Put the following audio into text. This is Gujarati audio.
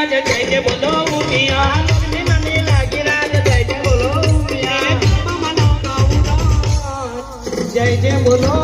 રાજ જય જય બોલો ઉમિયા. મને લાગી રાજ જય જય બોલો ઉમિયા. જય જય બોલો